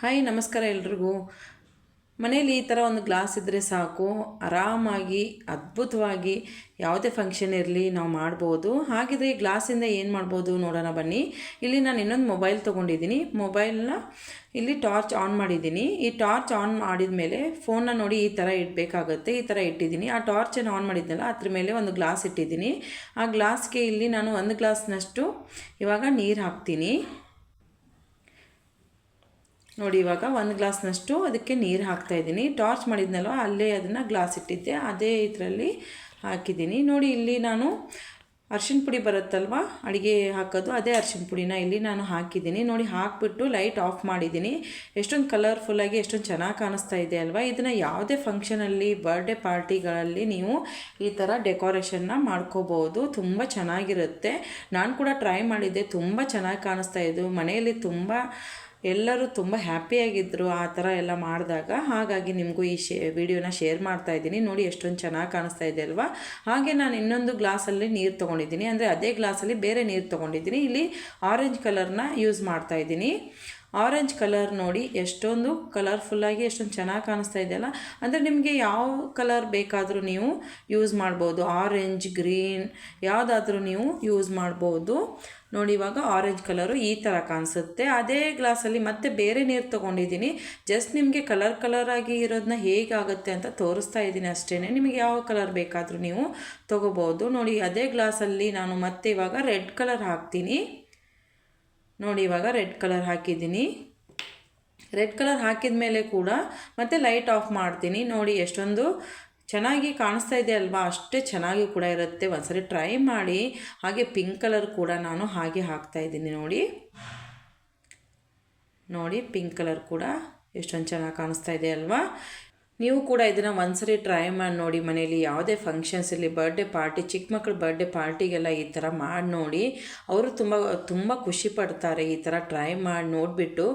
Hi ನಮಸ್ಕಾರ ಎಲ್ರಿಗೂ. ಮನೇಲಿ ಈ ಥರ ಒಂದು ಗ್ಲಾಸ್ ಇದ್ದರೆ ಸಾಕು. ಆರಾಮಾಗಿ, ಅದ್ಭುತವಾಗಿ ಯಾವುದೇ ಫಂಕ್ಷನ್ ಇರಲಿ ನಾವು ಮಾಡ್ಬೋದು. ಹಾಗಿದ್ರೆ ಈ ಗ್ಲಾಸಿಂದ ಏನು ಮಾಡ್ಬೋದು ನೋಡೋಣ ಬನ್ನಿ. ಇಲ್ಲಿ ನಾನು ಇನ್ನೊಂದು ಮೊಬೈಲ್ ತೊಗೊಂಡಿದ್ದೀನಿ. ಮೊಬೈಲ್ನ ಇಲ್ಲಿ ಟಾರ್ಚ್ ಆನ್ ಮಾಡಿದ್ದೀನಿ. ಈ ಟಾರ್ಚ್ ಆನ್ ಮಾಡಿದ ಮೇಲೆ ಫೋನ್ನ ನೋಡಿ ಈ ಥರ ಇಡಬೇಕಾಗುತ್ತೆ, ಈ ಥರ ಇಟ್ಟಿದ್ದೀನಿ. ಆ ಟಾರ್ಚನ್ನು ಆನ್ ಮಾಡಿದ್ನಲ್ಲ, ಅದ್ರ ಮೇಲೆ ಒಂದು ಗ್ಲಾಸ್ ಇಟ್ಟಿದ್ದೀನಿ. ಆ ಗ್ಲಾಸ್ಗೆ ಇಲ್ಲಿ ನಾನು ಒಂದು ಗ್ಲಾಸ್ನಷ್ಟು ಇವಾಗ ನೀರು ಹಾಕ್ತೀನಿ. ನೋಡಿ, ಇವಾಗ ಒಂದು ಗ್ಲಾಸ್ನಷ್ಟು ಅದಕ್ಕೆ ನೀರು ಹಾಕ್ತಾಯಿದ್ದೀನಿ ಟಾರ್ಚ್ ಮಾಡಿದ್ನಲ್ವ, ಅಲ್ಲೇ ಅದನ್ನು ಗ್ಲಾಸ್ ಇಟ್ಟಿದ್ದೆ. ಅದೇ ಇದರಲ್ಲಿ ಹಾಕಿದ್ದೀನಿ. ನೋಡಿ, ಇಲ್ಲಿ ನಾನು ಅರ್ಶಿನ ಪುಡಿ ಬರುತ್ತಲ್ವ, ಅಡುಗೆ ಹಾಕೋದು, ಅದೇ ಅರ್ಶಿನ ಪುಡಿನ ಇಲ್ಲಿ ನಾನು ಹಾಕಿದ್ದೀನಿ. ನೋಡಿ, ಹಾಕಿಬಿಟ್ಟು ಲೈಟ್ ಆಫ್ ಮಾಡಿದ್ದೀನಿ. ಎಷ್ಟೊಂದು ಕಲರ್ಫುಲ್ಲಾಗಿ ಎಷ್ಟೊಂದು ಚೆನ್ನಾಗಿ ಕಾಣಿಸ್ತಾ ಇದೆ ಅಲ್ವಾ? ಇದನ್ನು ಯಾವುದೇ ಫಂಕ್ಷನಲ್ಲಿ ಬರ್ಡೇ ಪಾರ್ಟಿಗಳಲ್ಲಿ ನೀವು ಈ ಥರ ಡೆಕೋರೇಷನ್ನ ಮಾಡ್ಕೋಬೋದು. ತುಂಬ ಚೆನ್ನಾಗಿರುತ್ತೆ. ನಾನು ಕೂಡ ಟ್ರೈ ಮಾಡಿದ್ದೆ. ತುಂಬ ಚೆನ್ನಾಗಿ ಕಾಣಿಸ್ತಾ ಇದ್ದು ಮನೆಯಲ್ಲಿ ತುಂಬ ಎಲ್ಲರೂ ತುಂಬ ಹ್ಯಾಪಿಯಾಗಿದ್ದರು ಆ ಥರ ಎಲ್ಲ ಮಾಡಿದಾಗ, ಹಾಗಾಗಿ ನಿಮಗೂ ಈ ಶೇ, ವಿಡಿಯೋನ ಶೇರ್ ಮಾಡ್ತಾ ಇದ್ದೀನಿ. ನೋಡಿ ಎಷ್ಟೊಂದು ಚೆನ್ನಾಗಿ ಕಾಣಿಸ್ತಾ ಇದೆ ಅಲ್ವಾ? ಹಾಗೆ ನಾನು ಇನ್ನೊಂದು ಗ್ಲಾಸಲ್ಲಿ ನೀರು ತೊಗೊಂಡಿದ್ದೀನಿ. ಅಂದರೆ ಅದೇ ಗ್ಲಾಸಲ್ಲಿ ಬೇರೆ ನೀರು ತೊಗೊಂಡಿದ್ದೀನಿ. ಇಲ್ಲಿ ಆರೆಂಜ್ ಕಲರ್ನ ಯೂಸ್ ಮಾಡ್ತಾ ಇದ್ದೀನಿ. ಆರೆಂಜ್ ಕಲರ್ ನೋಡಿ, ಎಷ್ಟೊಂದು ಕಲರ್ಫುಲ್ಲಾಗಿ ಎಷ್ಟೊಂದು ಚೆನ್ನಾಗಿ ಕಾಣಿಸ್ತಾ ಇದೆಯಲ್ಲ ಅಂದರೆ ನಿಮಗೆ ಯಾವ ಕಲರ್ ಬೇಕಾದರೂ ನೀವು ಯೂಸ್ ಮಾಡ್ಬೋದು. ಆರೆಂಜ್, ಗ್ರೀನ್ ಯಾವುದಾದ್ರೂ ನೀವು ಯೂಸ್ ಮಾಡ್ಬೋದು. ನೋಡಿ, ಇವಾಗ ಆರೆಂಜ್ ಕಲರು ಈ ಥರ ಕಾಣಿಸುತ್ತೆ. ಅದೇ ಗ್ಲಾಸಲ್ಲಿ ಮತ್ತೆ ಬೇರೆ ನೀರು ತೊಗೊಂಡಿದ್ದೀನಿ. ಜಸ್ಟ್ ನಿಮಗೆ ಕಲರ್ ಕಲರಾಗಿ ಇರೋದನ್ನ ಹೇಗಾಗುತ್ತೆ ಅಂತ ತೋರಿಸ್ತಾ ಇದ್ದೀನಿ ಅಷ್ಟೇ ನಿಮಗೆ ಯಾವ ಕಲರ್ ಬೇಕಾದರೂ ನೀವು ತೊಗೋಬೋದು. ನೋಡಿ, ಅದೇ ಗ್ಲಾಸಲ್ಲಿ ನಾನು ಮತ್ತೆ ಇವಾಗ ರೆಡ್ ಕಲರ್ ಹಾಕ್ತೀನಿ. ನೋಡಿ, ಇವಾಗ ರೆಡ್ ಕಲರ್ ಹಾಕಿದ್ದೀನಿ. ರೆಡ್ ಕಲರ್ ಹಾಕಿದ ಮೇಲೆ ಕೂಡ ಮತ್ತೆ ಲೈಟ್ ಆಫ್ ಮಾಡ್ತೀನಿ. ನೋಡಿ, ಎಷ್ಟೊಂದು ಚೆನ್ನಾಗಿ ಕಾಣಿಸ್ತಾ ಇದೆ ಅಲ್ವಾ? ಅಷ್ಟೇ ಚೆನ್ನಾಗಿ ಕೂಡ ಇರುತ್ತೆ. ಒಂದ್ಸರಿ ಟ್ರೈ ಮಾಡಿ. ಹಾಗೆ ಪಿಂಕ್ ಕಲರ್ ಕೂಡ ನಾನು ಹಾಗೆ ಹಾಕ್ತಾ ಇದ್ದೀನಿ ನೋಡಿ. ನೋಡಿ, ಪಿಂಕ್ ಕಲರ್ ಕೂಡ ಎಷ್ಟೊಂದು ಚೆನ್ನಾಗಿ ಕಾಣಿಸ್ತಾ ಇದೆ ಅಲ್ವಾ? ನೀವು ಕೂಡ ಇದನ್ನು ಒಂದ್ಸರಿ ಟ್ರೈ ಮಾಡಿ ನೋಡಿ ಮನೇಲಿ ಯಾವುದೇ ಫಂಕ್ಷನ್ಸ್ ಇರಲಿ ಬರ್ಡೇ ಪಾರ್ಟಿ ಚಿಕ್ಕ ಮಕ್ಕಳ ಬರ್ಡೇ ಪಾರ್ಟಿಗೆಲ್ಲ ಈ ಥರ ಮಾಡಿ ನೋಡಿ, ಅವರು ತುಂಬ ತುಂಬ ಖುಷಿ ಪಡ್ತಾರೆ ಈ ಥರ ಟ್ರೈ ಮಾಡಿ ನೋಡಿಬಿಟ್ಟು.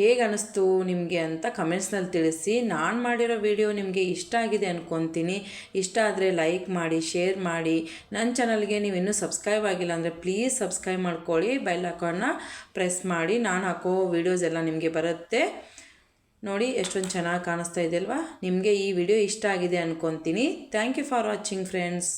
ಹೇಗೆ ಅನ್ನಿಸ್ತು ನಿಮಗೆ ಅಂತ ಕಮೆಂಟ್ಸ್ನಲ್ಲಿ ತಿಳಿಸಿ. ನಾನು ಮಾಡಿರೋ ವಿಡಿಯೋ ನಿಮಗೆ ಇಷ್ಟ ಆಗಿದೆ ಅಂದ್ಕೊತೀನಿ ಇಷ್ಟ ಆದರೆ ಲೈಕ್ ಮಾಡಿ ಶೇರ್ ಮಾಡಿ. ನನ್ನ ಚಾನಲ್ಗೆ ನೀವು ಇನ್ನೂ ಸಬ್ಸ್ಕ್ರೈಬ್ ಆಗಿಲ್ಲ ಅಂದರೆ ಪ್ಲೀಸ್ ಸಬ್ಸ್ಕ್ರೈಬ್ ಮಾಡ್ಕೊಳ್ಳಿ. ಬೆಲ್ ಅಕೌಂಟ್ನ ಪ್ರೆಸ್ ಮಾಡಿ. ನಾನು ಹಾಕೋ ವೀಡಿಯೋಸ್ ಎಲ್ಲ ನಿಮಗೆ ಬರುತ್ತೆ. ನೋಡಿ, ಎಷ್ಟೊಂದು ಚೆನ್ನಾಗಿ ಕಾಣಿಸ್ತಾ ಇದೆ ಅಲ್ವಾ? ನಿಮಗೆ ಈ ವಿಡಿಯೋ ಇಷ್ಟ ಆಗಿದೆ ಅಂದ್ಕೊತೀನಿ thank you for watching friends